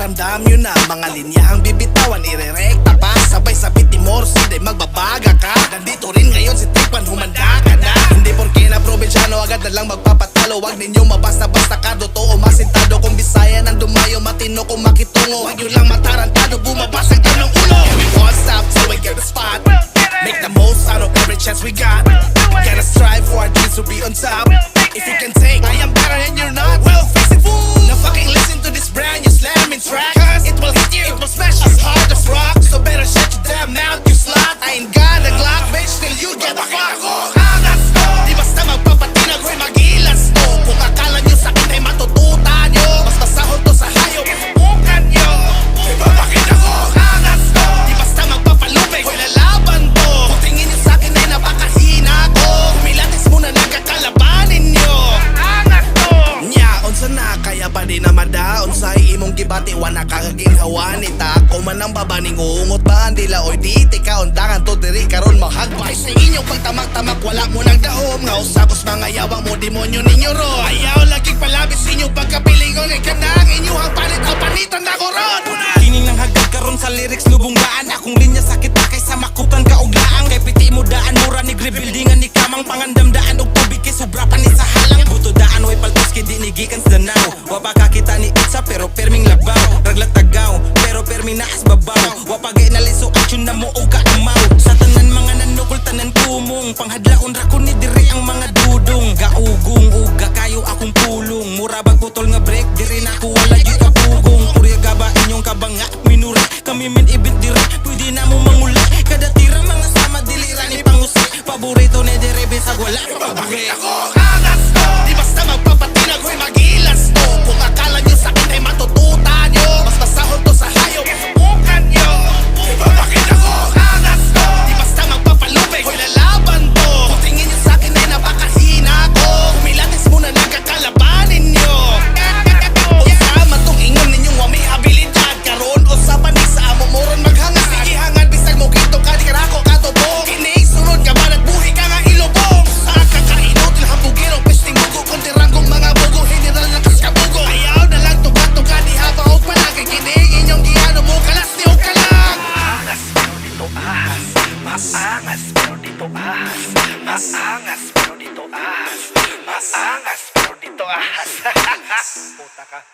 Ramdam nyo na mga linya ang bibitawan. Irerekta pa sabay sa pitimor Hindi magbabaga ka. Nandito rin ngayon si Tekpan humanda ka na. Hindi porke na probinsyano agad na lang magpapatalo. Huwag ninyo mabasta-basta ka Totoo masintado. Kung Bisaya nang dumayo Matino kung makitungo. Huwag nyo lang matarantado Bumabas ang tanong ulo. Everyone stop till we get the spot. Make the most out of every chance we got. Gotta strive for our dreams to be on top. If you can take Pati wala kakaginhawa ni Tako man ang babaning uungot ba? Ang dila Oy di iti kaundangan to diri karon mahagbay Sa inyong pagtamak-tamak. Wala mo nang daom Nga usapos mga yawang mo demonyo ninyo ro Ayaw laging palabis inyo pagkapilingon Ikanang inyo ang panit o panitan na ko Yun na mo oh, o kaamaw Sa tanan mga nanukul tanan kumong. Panghadlaon ra ko ni diri ang mga dudong. Gaugong uga kayo akong pulong. Mura bag putol nga break diri na ko wala gyud kapugong Purya gaba inyong kabanga? Minura Kami min ibit diri pwede na mo mangula. Kada tira mga sama dili ni pangusi Paborito ni diri bisag wala Pabakit ako kagas ko. Di basta magpapatinag si Magila. пока.